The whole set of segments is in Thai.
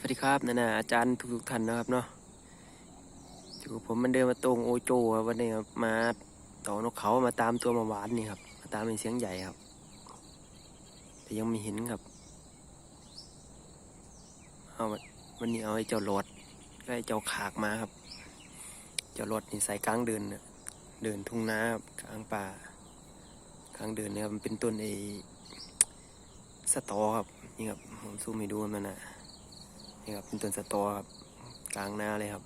สวัสดีครับนานาอาจารย์ทุกๆท่านนะครับเนาะอยู่ผมมันเดินมาตรงโอโจครับวันนี้ครับมาต่อนกเขามาตามตัวมาหวานนี่ครับมาตามเป็นเสียงใหญ่ครับ แต่ยังไม่เห็นครับเอาวันนี้เอาไอ้เจ้าหลอดก็ไอ้เจ้าขากมาครับ เจ้าหลอดนี่ใส่กลางเดินน่ะเดินทุ่งนาครับกลางป่ากลางเดินเนี่ยมันเป็นต้นไอ้สตอครับนี่ครับผมซูมให้ดูมันนะ นี่ครับเป็นต้นสตอครับกลางนาเลยครับ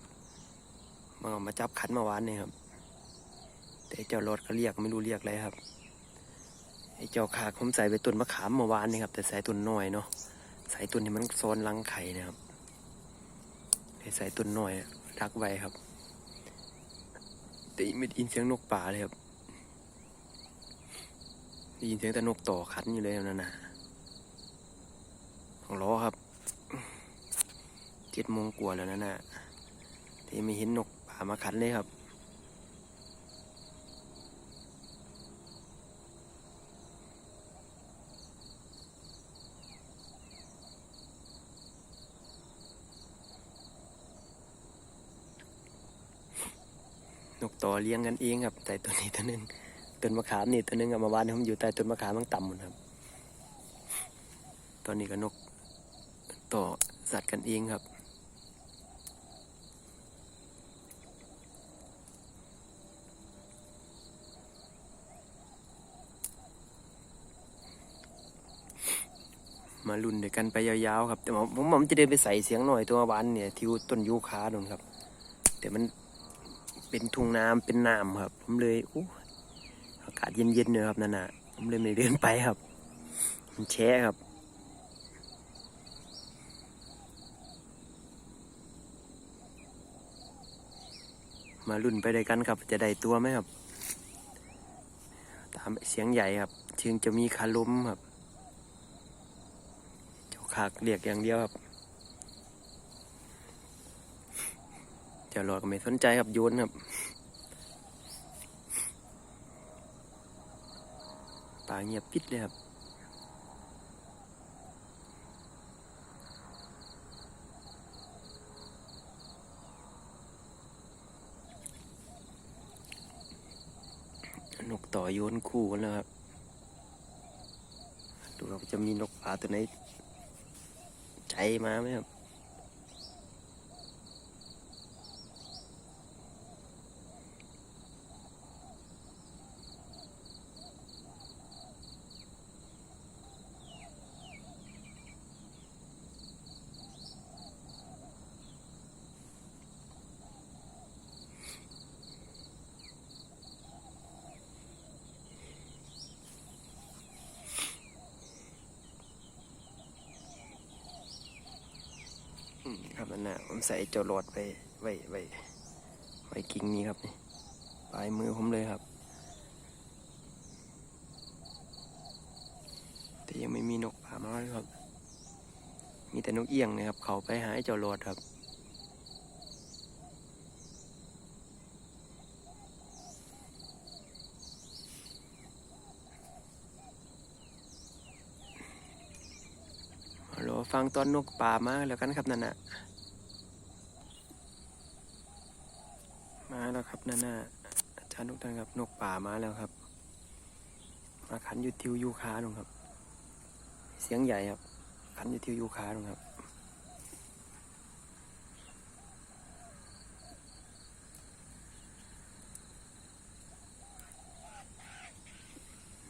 มาเอมาจับขันมาวานนี่ครับ แต่เจ้ารถก็เรียกไม่รู้เรียกอะไรครับไอ้เจ้าขาผมใส่ไปต้นมะขามมาวานนี่ครับ แต่ใส่ต้นน้อยเนาะใส่ต้นที่มันซ้อนรังไข่นะครับใส่ต้นน้อยรักไว้ครับแต่ไม่ได้ยินเสียงนกป่าเลยครับได้ยินเสียงแต่นกต่อขันอยู่เลยนั่นนะของล้อครับ เจ็ดโมงกว่าแล้วนะน่ะที่ไม่เห็นนกป่ามาขันเลยครับ นกต่อเลี้ยงกันเองครับ แต่ตัวนี้ตัวหนึงต้นมะขามนี่ตัวหนึงเอามาวานผมอยู่ใต้ต้นมะขามมันต่ำหมดครับ ตอนนี้ก็นกต่อสัตว์กันเองครับ มาลุ่นด้วยกันไปยาวๆครับแต่ผมผมจะเดินไปใส่เสียงหน่อยตัววานเนี่ยทิวต้นยูคาโดนครับ แต่มันเป็นทุ่งน้ำเป็นน้ำครับ ผมเลยอู้อากาศเย็นๆเนอะครับนั่นน่ะผมเลยไม่เดินไปครับ มันแช่ครับมาลุ่นไปด้วยกันครับ จะได้ตัวไหมครับ ตามเสียงใหญ่ครับจึงจะมีคาล้มครับ ขากเรียกอย่างเดียวครับเจ้าหลอดก็ไม่สนใจครับโยนครับป่าเงียบปิดเลยครับนกต่อโยนคู่กันแล้วครับ ดูเราจะมีนกป่าตัวไหน ใจมาไหมครับ ผมใส่เจ้าหลอดไปไว้ไว้ไว้กิ่งนี้ครับนี่ปลายมือผมเลยครับ แต่ยังไม่มีนกป่ามาเลยครับ มีแต่นกเอี้ยงนะครับ เขาไปหาเจ้าหลอดครับรอฟังตอนนกป่ามาแล้วกันครับนั่นน่ะ มาแล้ว ครับนั่นน่ะอาจารย์ทุกท่านครับนกป่ามาแล้วครับ มาขันอยู่ทิวยูคาตรงครับ เสียงใหญ่ครับ ขันอยู่ทิวยูคาตรงครับ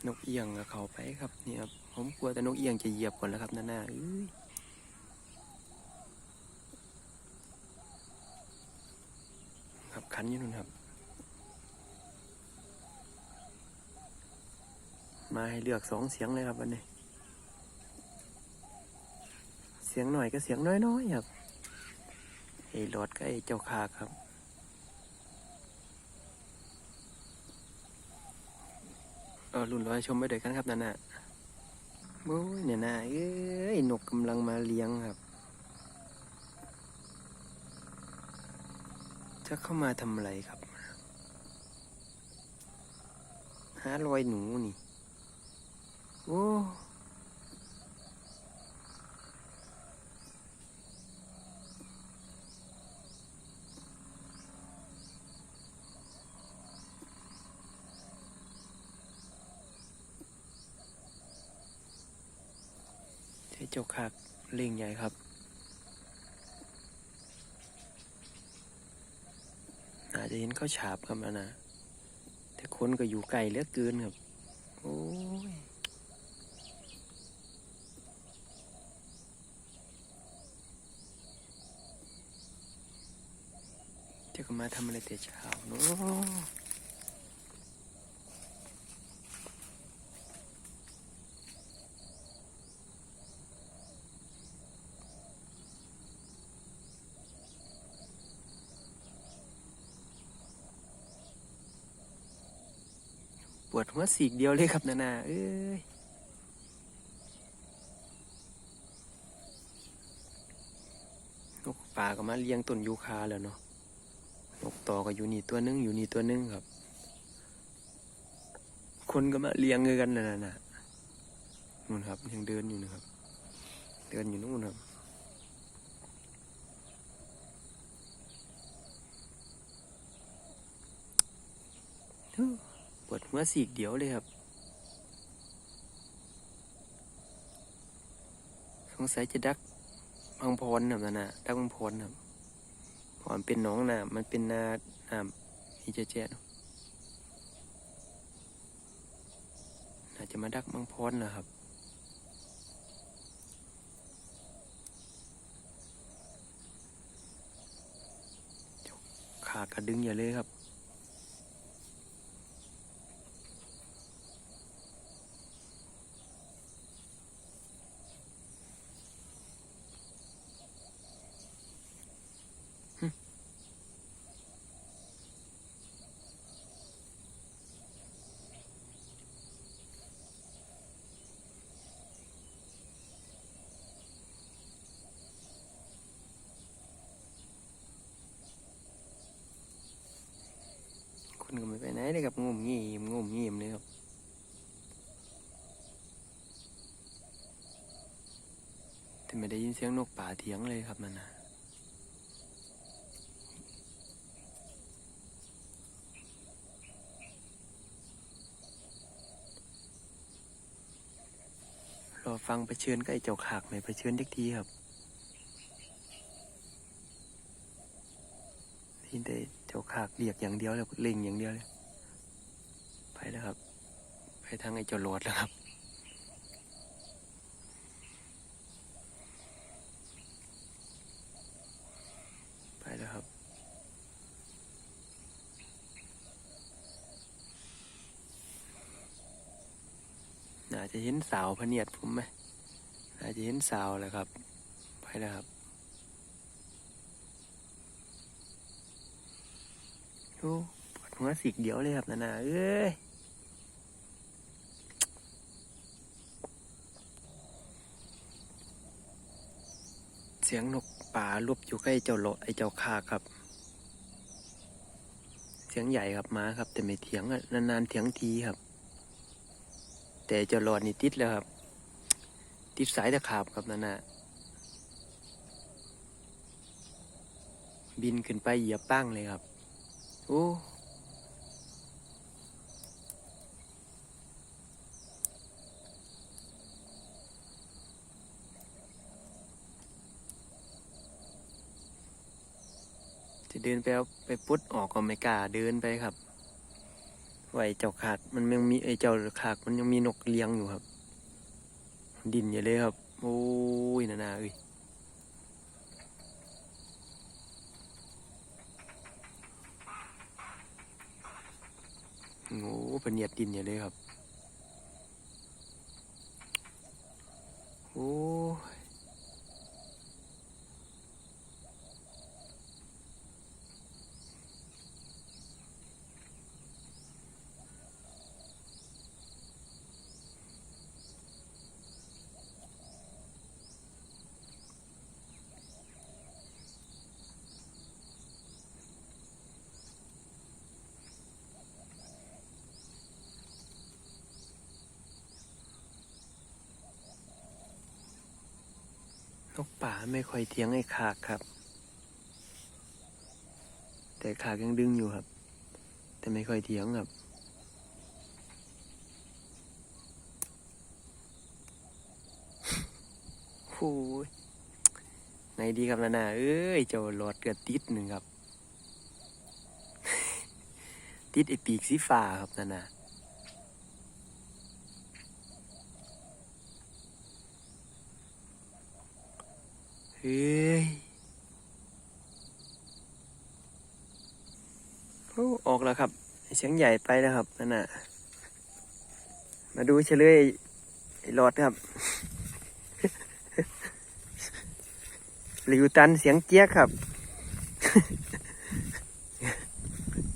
นกเอียงกับเขาไปครับนี่ครับผมกลัวแต่นกเอียงจะเหยียบก่อนแล้วครับนั่นน่ะอื้อกสองเสียาเลี้ยงครับจะเข้ามาทำอะไรครับหารอยหนูนี่โอ้โอ้นกเอียงกับเขาไปครับนี่ครับผมกลัวแต่นกเอียงจะเหยียบก่อนแล้วครับนั่นน่ะเอ้ยครับคันอยู่นู่นครับ มาให้เลือกสองเสียงเลยครับวันนี้ เสียงหน่อยก็เสียงน้อยๆครับไอ้หลอดก็ไอ้เจ้าคาครับเออรุ่นร้อยชมไปด้วยกันครับนั่นน่ะโอ้ยเนี่ยนะเอ้ยนกกำลังมาเลี้ยงครับ จะเข้ามาทำอะไรครับ หารอยหนูนี่ โอ้เจ้าคักเล่งใหญ่ครับาจจะเห็นเขาฉาบเข้ามานะแต่คนก็อยู่ไกลเหลือเกินครับ โอ้ยจะก็มาทำอะไรแต่เช้าเนาะ ปวดหัวสีกเดียวเลยครับนานาเอ้ยนกป่าก็มาเลี้ยงต้นยูคาแล้วเนาะนกต่อก็อยู่นี่ตัวหนึงอยู่นี่ตัวหนึงครับ คนก็มาเลี้ยงกันนั่นน่ะนะนู่นครับ ยังเดินอยู่นะครับ เดินอยู่นู่นครับฮู้ วดหัวสีกเดียวเลยครับ สงสัยจะดักบางพรนะนะดักบางพรครับพราะมันเป็นหนองน้ำมันเป็นนาน้ำมีเจ๊ะๆเนาะน่าจะมาดักบางพรนะครับขากระดึงอย่าเลยครับ คนก็ไม่ไปไหนเลยครับงมงีมงมงีมเลยครับแต่ไม่ได้ยินเสียงนกป่าเถียงเลยครับนั่นนะรอฟังไปเชิญก็ไอ้เจ้าขากไหมไปเชิญเด็กทีครับ ยินแต่เจ้าขากเรียกอย่างเดียวเลยเล่งอย่างเดียวเลย ไปแล้วครับ ไปทางไอ้เจ้าโลดแล้วครับไปแล้วครับ น่าจะเห็นสาวพเนียดผมไหมน่าจะเห็นสาวแหละครับ ไปแล้วครับ โอ้ปวดหัวสีกเดียวเลยครับนานาเอ้ยเสียงนกป่าลบอยู่ใกล้เจ้าโลไอเจ้าคาครับ เสียงใหญ่ครับมาครับ แต่ไม่เถียงนานๆเถียงทีครับ แต่เจ้าหลอดนี่ติดแล้วครับ ติดสายตะขาบครับนั่นน่ะบินขึ้นไปเหยียบปั้งเลยครับ โอ้จะเดินไปเอาไปพุดออกก็ไม่กล้าเดินไปครับไว้เจ้าขากมันยังมีไอ้เจ้าขากมันยังมีนกเลี้ยงอยู่ครับ ดินอย่าเลยครับ โอ้ยนานาเอ้ย โอ้เป็นเหยียดดินอย่างเลยครับ โอ้ กป่าไม่ค่อยเถียงไอ้ขากครับ แต่ขากยังดึงอยู่ครับ แต่ไม่ค่อยเถียงครับยไงดีครับนานาเอ้ยเจ้าหลอดเกิดติดหนึ่งครับ ติดไอปีกสีฟ้าครับนานา เฮ้ยโอ้ออกแล้วครับ เสียงใหญ่ไปแล้วครับนานามาดูเฉลยไอ้หลอดครับหลิวตันเสียงเจี๊ยกครับ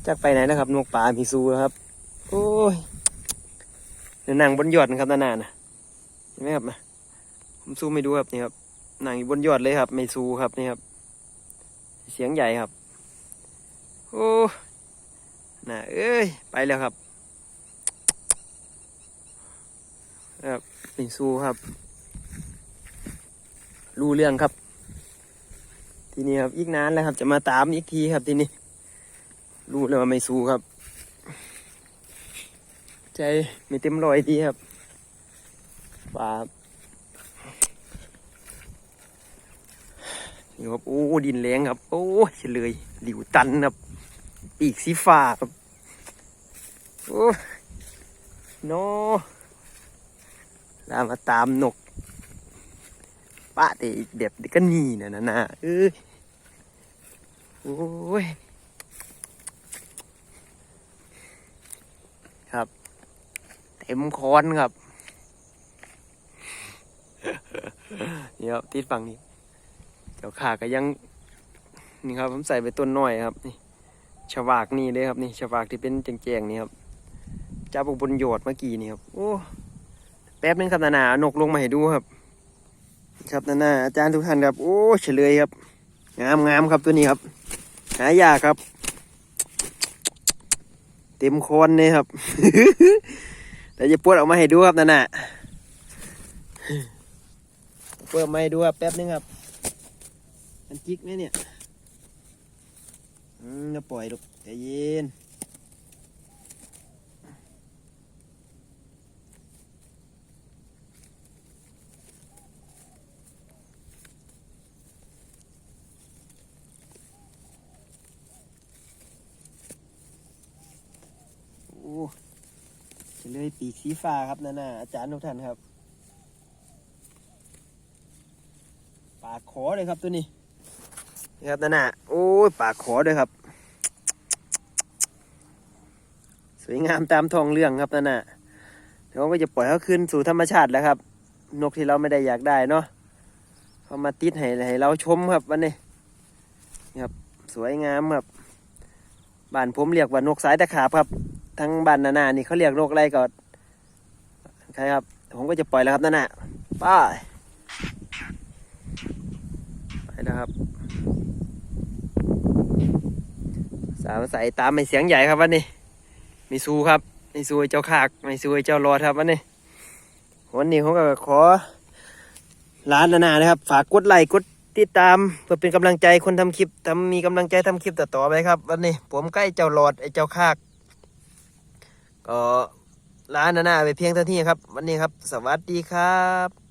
จากไปไหนนะครับนกป่ามีซูครับ โอ้ยเดี๋ยวนั่งบนยอดนะครับนานๆนะเห็นไหมครับมาผมซูไม่ดูครับนี่ครับ นั่งอยู่บนยอดเลยครับ ไม่ซูครับนี่ครับ เสียงใหญ่ครับ โอ้น่าเอ้ย ไปแล้วครับ ครับไม่ซูครับ รู้เรื่องครับ ทีนี้ครับอีกนานแล้วครับ จะมาตามอีกทีครับทีนี้ รู้เลยว่าไม่สูครับ ใจไม่เต็มรอยดีครับป่าครับ นี่ครับ โอ้ดินแรงครับ โอ้เฉลยหลิวตันครับ ปีกสีฟ้าครับ โอ้โนลามาตามนกป้าแต่อีกแบบก็นีนะนะนะเอ้ยโอ้ยครับ เต็มคอนครับนี่ครับติดฝั่งนี้าขาก็ยังนี่ครับ ผมใส่ไปต้นน้อยครับนี่ชวากนี่เลยครับนี่ชวากที่เป็นแจงๆนี่ครับจับบนโยดเมื่อกี้นี่ครับโอ้แป๊บนึงครับนานาเอานกลงมาให้ดูครับ ครับนานาอาจารย์ทุกท่านครับ โอ้เฉลยครับงามงามครับตัวนี้ครับ หายากครับ เต็มคอนเลยครับเดี๋ยวจะปวดออกมาให้ดูครับนั่นน่ะปวดออกมาให้ดูครับแป๊บนึงครับ มันจิกไหมเนี่ย อืมจะปล่อยลูกใจเย็นเลยปีกสีฟ้าครับนั่นน่ะอาจารย์ทุกท่านครับ ปากขอเลยครับตัวนี้ ครับนั่นน่ะโอ้ยปากขอด้วยครับ สวยงามตามทองเรื่องครับนั่นน่ะเดี๋ยวก็จะปล่อยเขาคืนสู่ธรรมชาติแล้วครับ นกที่เราไม่ได้อยากได้เนาะเขามาติดให้ให้เราชมครับวันนี้ครับสวยงามครับบ้านผมเรียกว่านกสายตะขาบครับทั้งบ้านนานานี่เขาเรียกโรคอะไรก่อนใครครับ ผมก็จะปล่อยแล้วครับนานาป้าไปแล้วครับ สาวใส่ตามไม่เสียงใหญ่ครับวันนี้ มีซูครับไมีซูเจ้าขากมีซูเจ้ารอดครับวันนี้วันนี้ผมก็ขอร้านนานานะครับ ฝากกดไลค์กดติดตามเพื่อเป็นกำลังใจคนทำคลิปทำมีกำลังใจทำคลิปต่อไปครับ วันนี้ผมใกล้เจ้ารอดไอ้เจ้าขากก็ร้านนานาไปเพียงเท่านี้ครับ วันนี้ครับ สวัสดีครับ